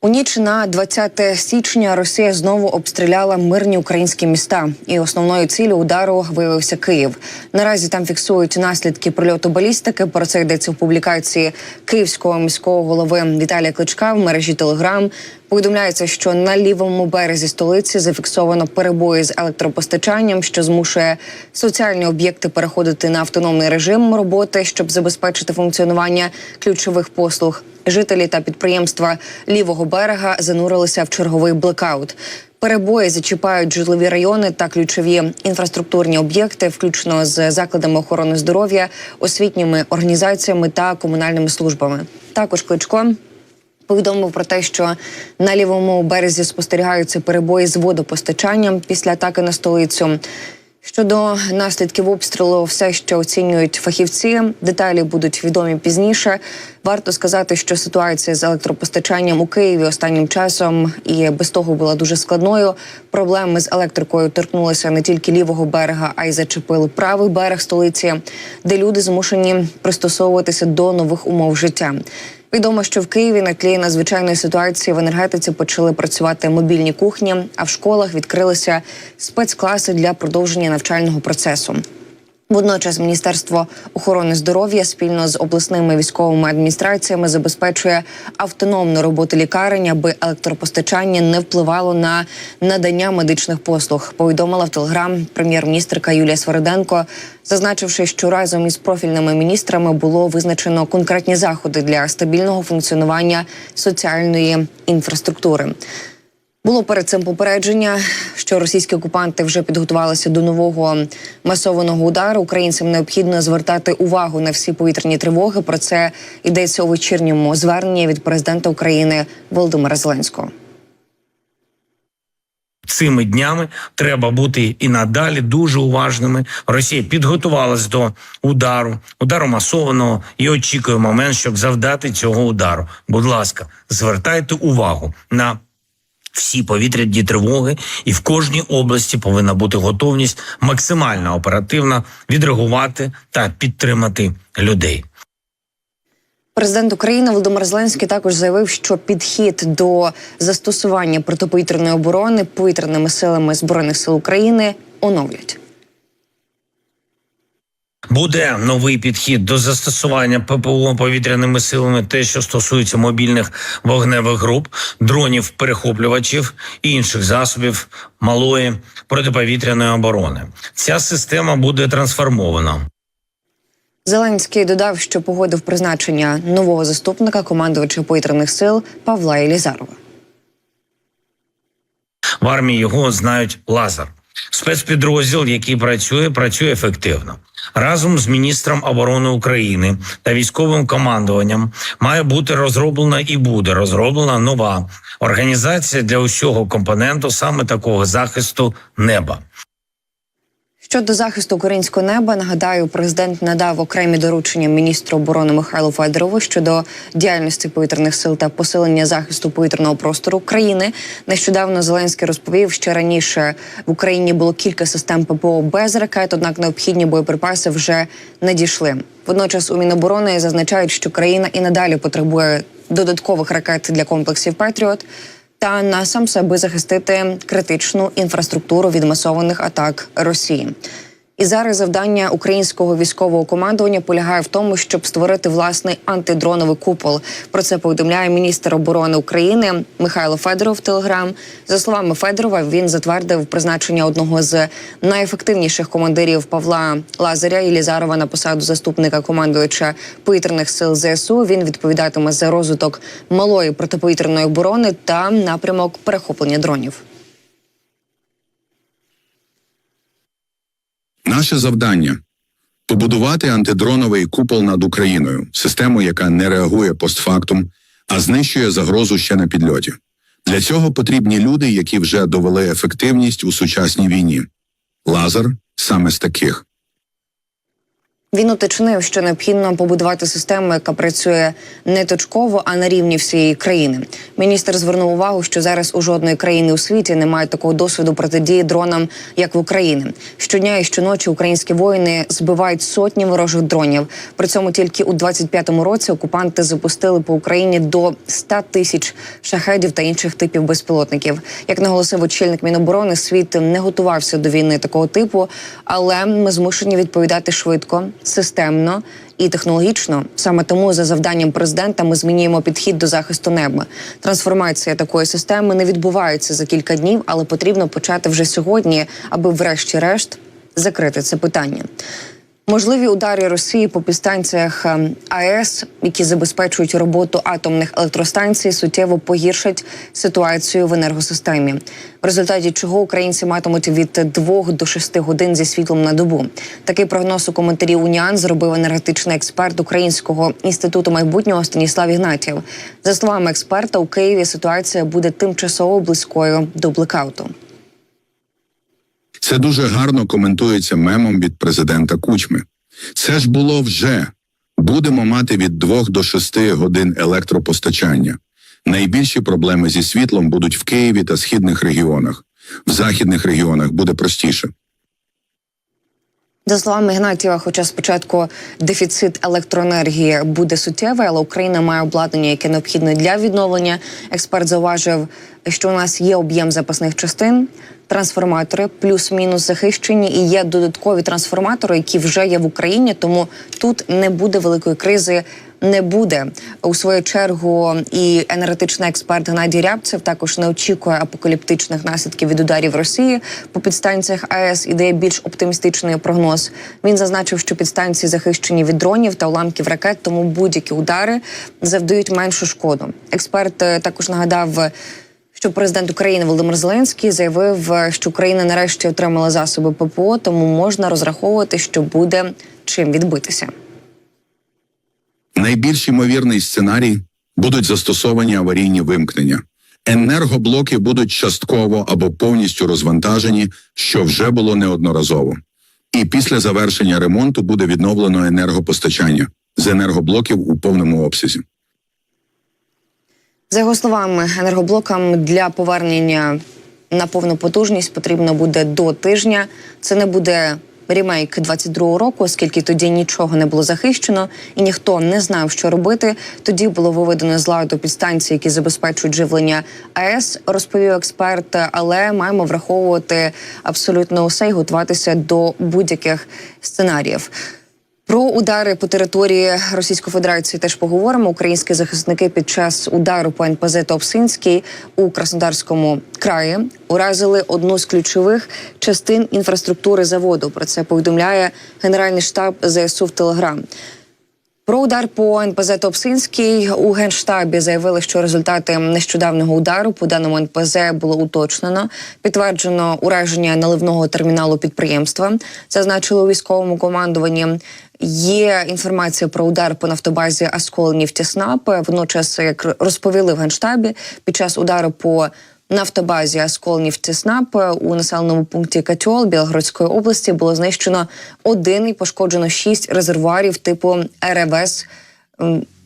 У ніч на 20 січня Росія знову обстріляла мирні українські міста, і основною ціллю удару виявився Київ. Наразі там фіксують наслідки прильоту балістики. Про це йдеться в публікації київського міського голови Віталія Кличка в мережі Телеграм. Повідомляється, що на лівому березі столиці зафіксовано перебої з електропостачанням, що змушує соціальні об'єкти переходити на автономний режим роботи, щоб забезпечити функціонування ключових послуг. Жителі та підприємства лівого берега занурилися в черговий блекаут. Перебої зачіпають житлові райони та ключові інфраструктурні об'єкти, включно з закладами охорони здоров'я, освітніми організаціями та комунальними службами. Також кличко повідомив про те, що на лівому березі спостерігаються перебої з водопостачанням після атаки на столицю. Щодо наслідків обстрілу, все ще оцінюють фахівці. Деталі будуть відомі пізніше. Варто сказати, що ситуація з електропостачанням у Києві останнім часом і без того була дуже складною. Проблеми з електрикою торкнулися не тільки лівого берега, а й зачепили правий берег столиці, де люди змушені пристосовуватися до нових умов життя. Відомо, що в Києві на тлі надзвичайної ситуації в енергетиці почали працювати мобільні кухні, а в школах відкрилися спецкласи для продовження навчального процесу. Водночас Міністерство охорони здоров'я спільно з обласними військовими адміністраціями забезпечує автономну роботу лікарень, аби електропостачання не впливало на надання медичних послуг. Повідомила в телеграм прем'єр-міністрка Юлія Свериденко, зазначивши, що разом із профільними міністрами було визначено конкретні заходи для стабільного функціонування соціальної інфраструктури. Було перед цим попередження, що російські окупанти вже підготувалися до нового масованого удару. Українцям необхідно звертати увагу на всі повітряні тривоги. Про це йдеться у вечірньому зверненні від президента України Володимира Зеленського. Цими днями треба бути і надалі дуже уважними. Росія підготувалась до удару, удару масованого і очікує момент, щоб завдати цього удару. Будь ласка, звертайте увагу на всі повітряні тривоги, і в кожній області повинна бути готовність максимально оперативно відреагувати та підтримати людей. Президент України Володимир Зеленський також заявив, що підхід до застосування протиповітряної оборони повітряними силами збройних сил України оновлять. Буде новий підхід до застосування ППО повітряними силами, те, що стосується мобільних вогневих груп, дронів, перехоплювачів і інших засобів малої протиповітряної оборони. Ця система буде трансформована. Зеленський додав, що погодив призначення нового заступника командувача повітряних сил Павла Єлізарова. В армії його знають лазер. Спецпідрозділ, який працює, працює ефективно. Разом з міністром оборони України та військовим командуванням має бути розроблена і буде розроблена нова організація для усього компоненту саме такого захисту неба. Щодо захисту українського неба, нагадаю, президент надав окремі доручення міністру оборони Михайлу Федорову щодо діяльності повітряних сил та посилення захисту повітряного простору України. Нещодавно Зеленський розповів, що раніше в Україні було кілька систем ППО без ракет, однак необхідні боєприпаси вже надійшли. Водночас у Міноборони зазначають, що країна і надалі потребує додаткових ракет для комплексів Петріот та насамс, аби захистити критичну інфраструктуру від масованих атак Росії. І зараз завдання українського військового командування полягає в тому, щоб створити власний антидроновий купол. Про це повідомляє міністр оборони України Михайло Федоров Телеграм. За словами Федорова, він затвердив призначення одного з найефективніших командирів Павла Лазаря Єлізарова на посаду заступника командуюча повітряних сил ЗСУ. Він відповідатиме за розвиток малої протиповітряної оборони та напрямок перехоплення дронів. Наше завдання побудувати антидроновий купол над Україною, систему, яка не реагує постфактум, а знищує загрозу ще на підльоті. Для цього потрібні люди, які вже довели ефективність у сучасній війні. Лазер саме з таких. Він уточнив, що необхідно побудувати систему, яка працює не точково, а на рівні всієї країни. Міністр звернув увагу, що зараз у жодної країни у світі немає такого досвіду протидії дронам, як в Україні. Щодня і щоночі українські воїни збивають сотні ворожих дронів. При цьому тільки у 25-му році окупанти запустили по Україні до 100 тисяч шахедів та інших типів безпілотників. Як наголосив очільник Міноборони, світ не готувався до війни такого типу, але ми змушені відповідати швидко, системно і технологічно. Саме тому за завданням президента ми змінюємо підхід до захисту неба. Трансформація такої системи не відбувається за кілька днів, але потрібно почати вже сьогодні, аби, врешті-решт, закрити це питання. Можливі удари Росії по підстанціях е, АЕС, які забезпечують роботу атомних електростанцій, суттєво погіршать ситуацію в енергосистемі, в результаті чого українці матимуть від 2 до 6 годин зі світлом на добу. Такий прогноз у коментарі Уніан зробив енергетичний експерт Українського інституту майбутнього Станіслав Ігнатів. За словами експерта, у Києві ситуація буде тимчасово близькою до блекауту. Це дуже гарно коментується мемом від президента Кучми. Це ж було вже. Будемо мати від 2 до 6 годин електропостачання. Найбільші проблеми зі світлом будуть в Києві та східних регіонах. В західних регіонах буде простіше. За словами Гнатіва, хоча спочатку дефіцит електроенергії буде суттєвий, але Україна має обладнання, яке необхідне для відновлення. Експерт зауважив, що у нас є об'єм запасних частин, трансформатори, плюс-мінус захищені, і є додаткові трансформатори, які вже є в Україні. Тому тут не буде великої кризи. Не буде у свою чергу, і енергетичний експерт Геннадій Рябцев також не очікує апокаліптичних наслідків від ударів Росії по підстанціях АЕС і дає більш оптимістичний прогноз. Він зазначив, що підстанції захищені від дронів та уламків ракет, тому будь-які удари завдають меншу шкоду. Експерт е, також нагадав. Що президент України Володимир Зеленський заявив, е, що Україна нарешті отримала засоби ППО, тому можна розраховувати, що буде чим відбитися. Найбільш ймовірний сценарій будуть застосовані аварійні вимкнення. Енергоблоки будуть частково або повністю розвантажені, що вже було неодноразово. І після завершення ремонту буде відновлено енергопостачання з енергоблоків у повному обсязі. За його словами, енергоблокам для повернення на повну потужність потрібно буде до тижня. Це не буде рімейк 22-го року, оскільки тоді нічого не було захищено і ніхто не знав, що робити. Тоді було виведено з ладу підстанції, які забезпечують живлення АЕС, розповів експерт. Але маємо враховувати абсолютно усе і готуватися до будь-яких сценаріїв. Про удари по території Російської Федерації теж поговоримо. Українські захисники під час удару по НПЗ Топсинський у Краснодарському краї уразили одну з ключових частин інфраструктури заводу. Про це повідомляє Генеральний штаб ЗСУ в Телеграм. Про удар по НПЗ Топсинський у генштабі заявили, що результати нещодавнього удару по даному НПЗ було уточнено. Підтверджено ураження наливного терміналу підприємства. Зазначили у військовому командуванні. Є інформація про удар по нафтобазі Асколнів Тіснап. Водночас, як розповіли в генштабі, під час удару по нафтобазі Асколнів Тіснап у населеному пункті Катьол Білгородської області було знищено один і пошкоджено шість резервуарів типу РВС.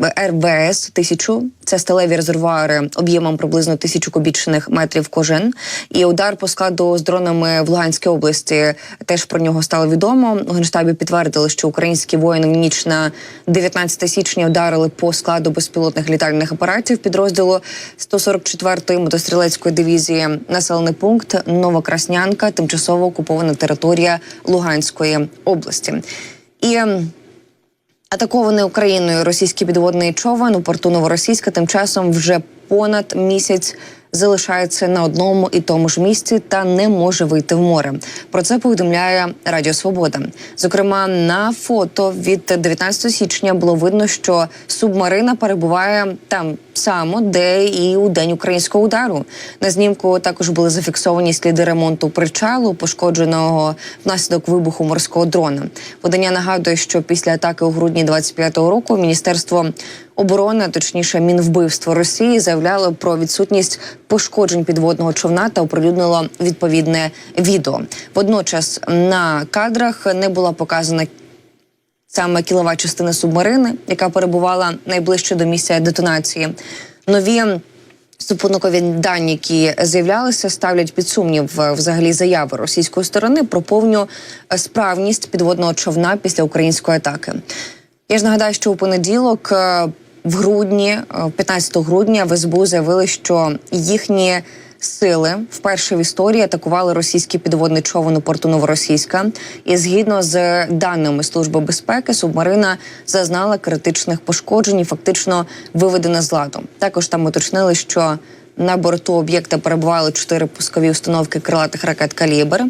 РВС 1000 це сталеві резервуари об'ємом приблизно тисячу кубічних метрів кожен. І удар по складу з дронами в Луганській області теж про нього стало відомо. У генштабі підтвердили, що українські воїни в ніч на 19 січня ударили по складу безпілотних літальних апаратів підрозділу 144-ї мотострілецької дивізії. Населений пункт Новокраснянка, тимчасово окупована територія Луганської області. І Атакований Україною російський підводний човен у порту Новоросійська тим часом вже понад місяць залишається на одному і тому ж місці та не може вийти в море. Про це повідомляє Радіо Свобода. Зокрема, на фото від 19 січня було видно, що субмарина перебуває там само, де і у день українського удару. На знімку також були зафіксовані сліди ремонту причалу, пошкодженого внаслідок вибуху морського дрона. Видання нагадує, що після атаки у грудні 25-го року міністерство оборони, а точніше, мінвбивство Росії, заявляло про відсутність пошкоджень підводного човна та оприлюднило відповідне відео. Водночас на кадрах не була показана саме кілова частина субмарини, яка перебувала найближче до місця детонації. Нові Супутникові дані, які з'являлися, ставлять під сумнів е, взагалі заяви російської сторони про повну е, справність підводного човна після української атаки. Я ж нагадаю, що у понеділок, е, в грудні, е, 15 грудня, в СБУ заявили, що їхні сили вперше в історії атакували російський підводний човен у порту Новоросійська. І згідно з даними Служби безпеки, субмарина зазнала критичних пошкоджень, і фактично виведена з ладу. Також там уточнили, що на борту об'єкта перебували чотири пускові установки крилатих ракет «Калібр».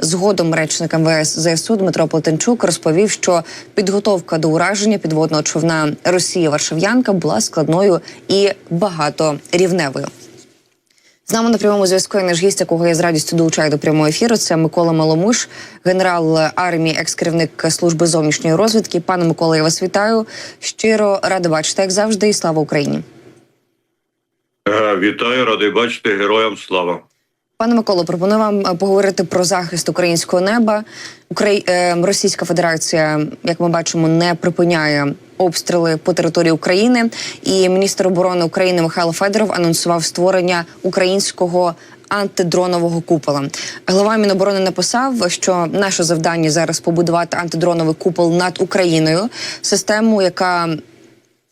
Згодом речник МВС ЗСУ Дмитро Плетенчук розповів, що підготовка до ураження підводного човна Росії Варшав'янка була складною і багаторівневою. З нами на прямому зв'язку гість, якого я з радістю долучаю до прямого ефіру. Це Микола Маломуш, генерал армії, екс-керівник служби зовнішньої розвідки. Пане Микола, я вас вітаю. Щиро рада бачити, як завжди, і слава Україні. Е, Вітаю, радий бачити героям слава. Пане Миколо, пропоную вам е, поговорити про захист українського неба. Украї... е, Російська Федерація, як ми бачимо, не припиняє обстріли по території України. І міністр оборони України Михайло Федоров анонсував створення українського. Антидронового купола глава Міноборони написав, що наше завдання зараз побудувати антидроновий купол над Україною, систему, яка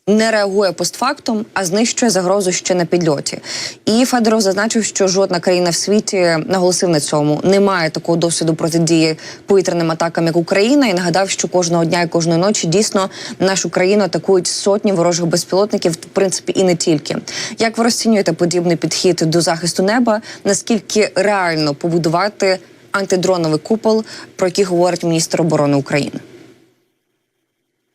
не реагує постфактум, а знищує загрозу ще на підльоті. І Федоров зазначив, що жодна країна в світі наголосив на цьому. Немає такого досвіду протидії повітряним атакам, як Україна, і нагадав, що кожного дня і кожної ночі дійсно нашу країну атакують сотні ворожих безпілотників, в принципі, і не тільки. Як ви розцінюєте подібний підхід до захисту неба? Наскільки реально побудувати антидроновий купол, про який говорить міністр оборони України?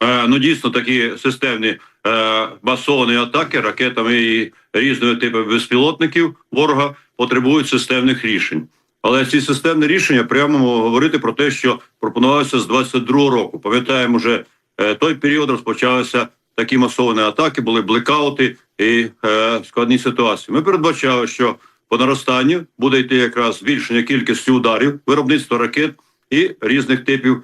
Е, Ну дійсно такі системні е, масовані атаки ракетами і різними типами безпілотників ворога потребують системних рішень. Але ці системні рішення прямо говорити про те, що пропонувалося з 22-го року. Пам'ятаємо, вже е, той період розпочалися такі масовані атаки, були блекаути і е, складні ситуації. Ми передбачали, що по наростанню буде йти якраз збільшення кількості ударів, виробництво ракет і різних типів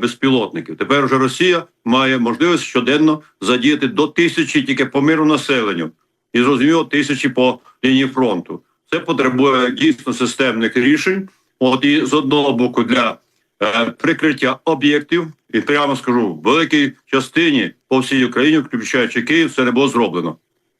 безпілотників. Тепер вже Росія має можливість щоденно задіяти до тисячі тільки по миру населенню, і зрозуміло тисячі по лінії фронту. Це потребує дійсно системних рішень. От і з одного боку для е, прикриття об'єктів, і прямо скажу, в великій частині по всій Україні, включаючи Київ, це не було зроблено.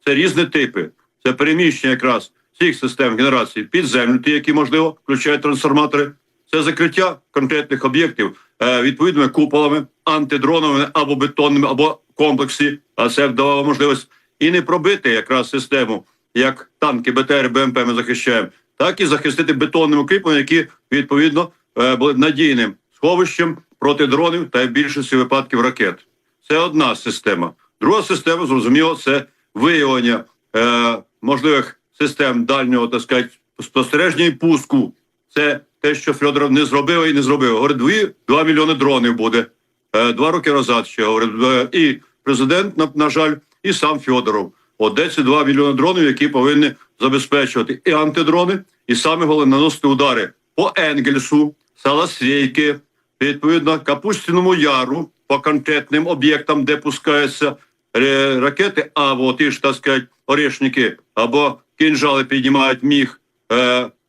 Це різні типи. Це переміщення якраз всіх систем генерації під землю, ті, які можливо включають трансформатори. Це закриття конкретних об'єктів е, відповідними куполами, антидроновими або бетонними, або комплексі. А це давало можливість і не пробити якраз систему, як танки, БТР, БМП ми захищаємо, так і захистити бетонним укріпленням, які відповідно е, були надійним сховищем проти дронів та більшості випадків ракет. Це одна система. Друга система, зрозуміло, це виявлення е, можливих систем дальнього так сказати, спостереження і пуску. Це те, що Федоров не зробив і не зробив. Говорить, дві, два мільйони дронів буде. Е, два роки назад ще говорить. Е, і президент, на, на жаль, і сам Федоров. От де ці два мільйони дронів, які повинні забезпечувати і антидрони, і саме головне наносити удари по Енгельсу, Саласвейки, відповідно Капустіному Яру, по конкретним об'єктам, де пускаються е, ракети, або ті ж так сказати, орешники, або кінжали піднімають міг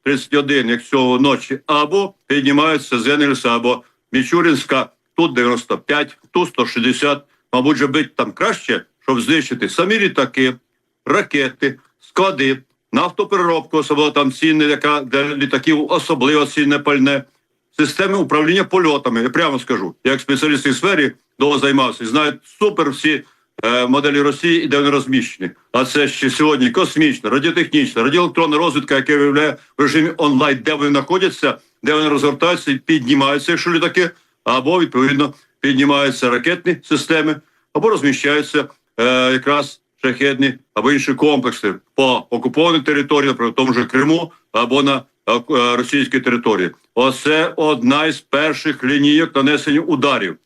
31, як цього ночі, або піднімаються з Енгельса, або Мічуринська, тут 95, тут 160. Мабуть, же бить там краще, щоб знищити самі літаки, ракети, склади, нафтопереробку, особливо там цінне, яка для літаків особливо цінне пальне, системи управління польотами. Я прямо скажу, як спеціаліст в сфері довго займався, знають супер всі моделі Росії і де вони розміщені. А це ще сьогодні космічна, радіотехнічна, радіоелектронна розвідка, яка виявляє в режимі онлайн, де вони знаходяться, де вони розгортаються і піднімаються, якщо літаки, або відповідно піднімаються ракетні системи, або розміщаються е, якраз шахедні або інші комплекси по окупованій території, наприклад, в тому ж Криму або на е, е, російській території. Оце одна із перших лінійок нанесення ударів.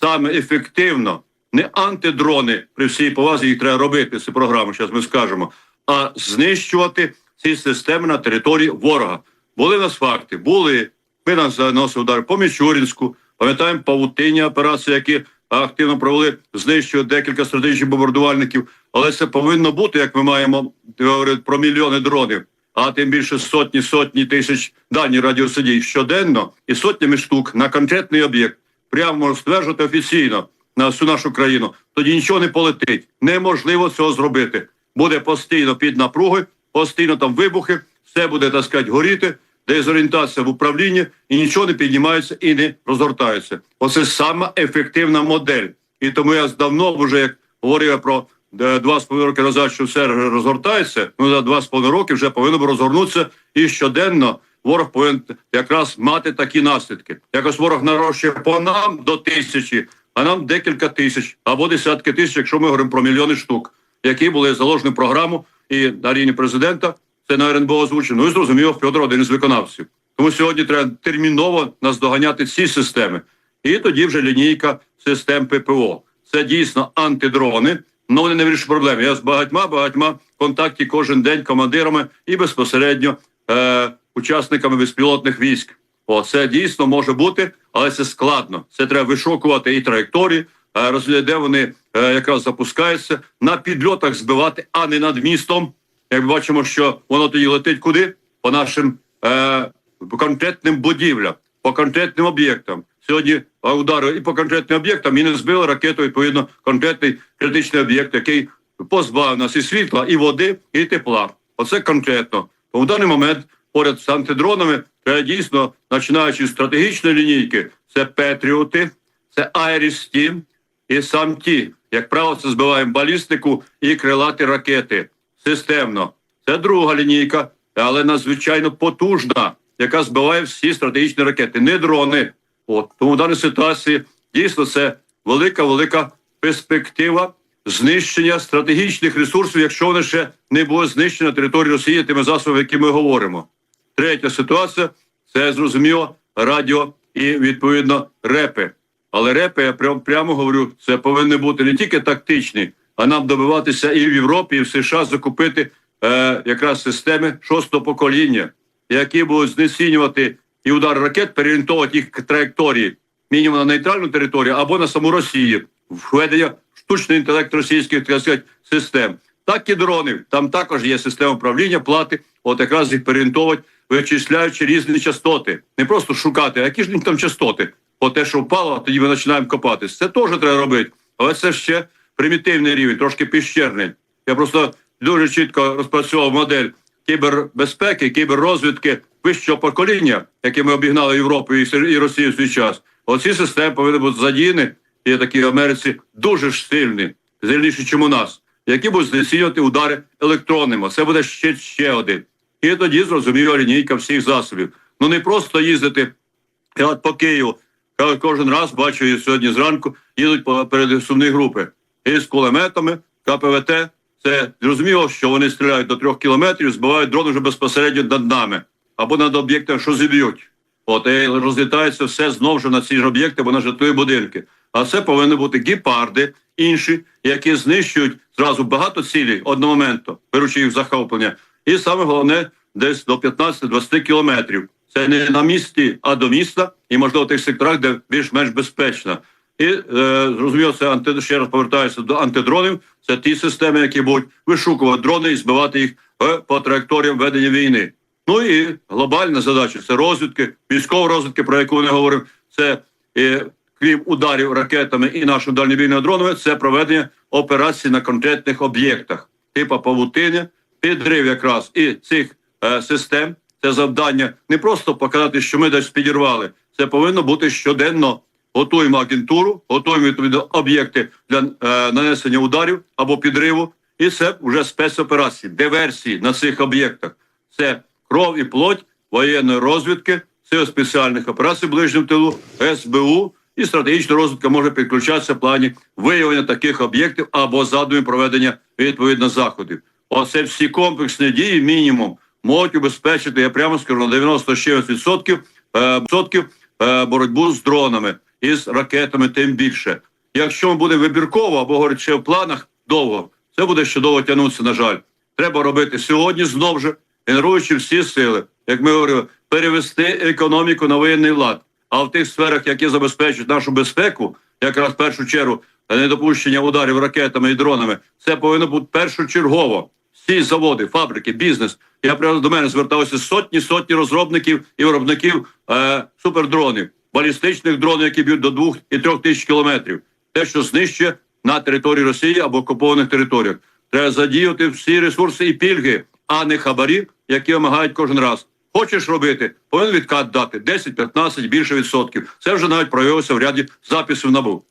Саме ефективно не антидрони при всій повазі їх треба робити. Це програма. Зараз ми скажемо, а знищувати ці системи на території ворога. Були в нас факти, були ми нас заносили удар по Мічурінську, Пам'ятаємо павутинні операції, які активно провели, знищують декілька стратегічних бомбардувальників. Але це повинно бути, як ми маємо говорити про мільйони дронів, а тим більше сотні сотні тисяч дані радіосидій щоденно і сотнями штук на конкретний об'єкт. Прямо стверджувати офіційно на всю нашу країну. Тоді нічого не полетить. Неможливо цього зробити. Буде постійно під напругою, постійно там вибухи, все буде так сказати, горіти, дезорієнтація в управлінні, і нічого не піднімається і не розгортається. Оце сама ефективна модель. І тому я давно вже як говорив про е, два з половиною роки назад, що все розгортається. Ну за два з половиною роки вже повинно розгорнутися і щоденно. Ворог повинен якраз мати такі наслідки. Якось ворог нарощує по нам до тисячі, а нам декілька тисяч або десятки тисяч, якщо ми говоримо про мільйони штук, які були заложені в програму і на рівні президента. Це на РНБО озвучено. Ну і зрозуміло, Федор один із виконавців. Тому сьогодні треба терміново наздоганяти ці системи. І тоді вже лінійка систем ППО. Це дійсно антидрони, але вони не вирішують проблеми. Я з багатьма багатьма контакті кожен день командирами і безпосередньо е, учасниками безпілотних військ. О, це дійсно може бути, але це складно. Це треба вишукувати і траєкторії, е, де вони е, якраз запускаються на підльотах збивати, а не над містом. Як бачимо, що воно тоді летить куди? По нашим е, конкретним будівлям, по конкретним об'єктам. Сьогодні е, удари і по конкретним об'єктам і не збили ракету, відповідно, конкретний критичний об'єкт, який позбавив нас і світла, і води, і тепла. Оце конкретно. В даний момент поряд з антидронами треба дійсно, починаючи з стратегічної лінійки, це Петріоти, це Айрістім і сам ті. Як правило, це збиваємо балістику і крилаті ракети системно. Це друга лінійка, але надзвичайно потужна, яка збиває всі стратегічні ракети, не дрони. От тому в даній ситуації дійсно це велика, велика перспектива знищення стратегічних ресурсів, якщо вони ще не було знищено території Росії тими засобами, які ми говоримо. Третя ситуація це зрозуміло радіо і відповідно репи. Але репи, я прям, прямо говорю, це повинні бути не тільки тактичні, а нам добиватися і в Європі, і в США закупити е, якраз системи шостого покоління, які будуть знецінювати і удар ракет, переорієнтовувати їх траєкторії мінімум на нейтральну територію або на саму Росію, введення штучний інтелект російських так сказати, систем. Так і дронів. Там також є система управління, плати, от якраз їх переорієнтовувати, вичисляючи різні частоти. Не просто шукати, а які ж там частоти. От те, що впало, тоді ми починаємо копатись. Це теж треба робити. Але це ще примітивний рівень, трошки піщерний. Я просто дуже чітко розпрацював модель кібербезпеки, кіберрозвідки вищого покоління, яке ми обігнали Європу і Росію в свій час. Оці системи повинні бути задіяні, і такі в Америці дуже ж сильні, сильніші, ніж у нас, які будуть знецінювати удари електронними. Це буде ще, ще один. І тоді зрозуміло лінійка всіх засобів. Ну не просто їздити я по Києву. Я кожен раз бачу і сьогодні зранку їдуть перед сумні групи із кулеметами, КПВТ. Це зрозуміло, що вони стріляють до трьох кілометрів, збивають дрон вже безпосередньо над нами або над об'єктами, що зіб'ють. От і розлітається все знову ж на ці ж об'єкти, бо на житлові будинки. А це повинні бути гіпарди, інші, які знищують зразу багато цілей одномоментно, беручи їх в захоплення. І саме головне, десь до 15-20 кілометрів. Це не на місці, а до міста, і можливо в тих секторах, де більш-менш безпечно. І е, зрозуміло, це анти, ще раз повертаюся до антидронів. Це ті системи, які будуть вишукувати дрони і збивати їх е, по траєкторіям ведення війни. Ну і глобальна задача це розвідки, військова розвідки, про яку не говорив. Це е, крім ударів ракетами і нашими дальнобійними дронами, це проведення операцій на конкретних об'єктах, типу павутини, підрив якраз і цих е, систем. Це завдання не просто показати, що ми десь підірвали. Це повинно бути щоденно. Готуємо агентуру, готуємо відповідно об'єкти для е, нанесення ударів або підриву, і це вже спецоперації, диверсії на цих об'єктах. Це кров і плоть воєнної розвідки, сил спеціальних операцій в ближньому тилу, СБУ і стратегічна розвідка може підключатися в плані виявлення таких об'єктів або задумів проведення відповідно заходів. Оце всі комплексні дії, мінімум, можуть убезпечити, я прямо скажу, на 96% е, відсотків, е, боротьбу з дронами і з ракетами, тим більше. Якщо ми буде вибірково або говорить ще в планах довго, це буде ще довго тягнутися, на жаль. Треба робити сьогодні знов же, генеруючи всі сили, як ми говорили, перевести економіку на воєнний лад, а в тих сферах, які забезпечують нашу безпеку, якраз в першу чергу недопущення ударів ракетами і дронами, це повинно бути першочергово. Всі заводи, фабрики, бізнес. Я прямо до мене зверталися сотні сотні розробників і виробників е, супердронів, балістичних дронів, які б'ють до двох і трьох тисяч кілометрів. Те, що знищує на території Росії або окупованих територіях. Треба задіяти всі ресурси і пільги, а не хабарі, які вимагають кожен раз. Хочеш робити, повинен відкат дати 10-15 більше відсотків. Це вже навіть проявилося в ряді записів набу.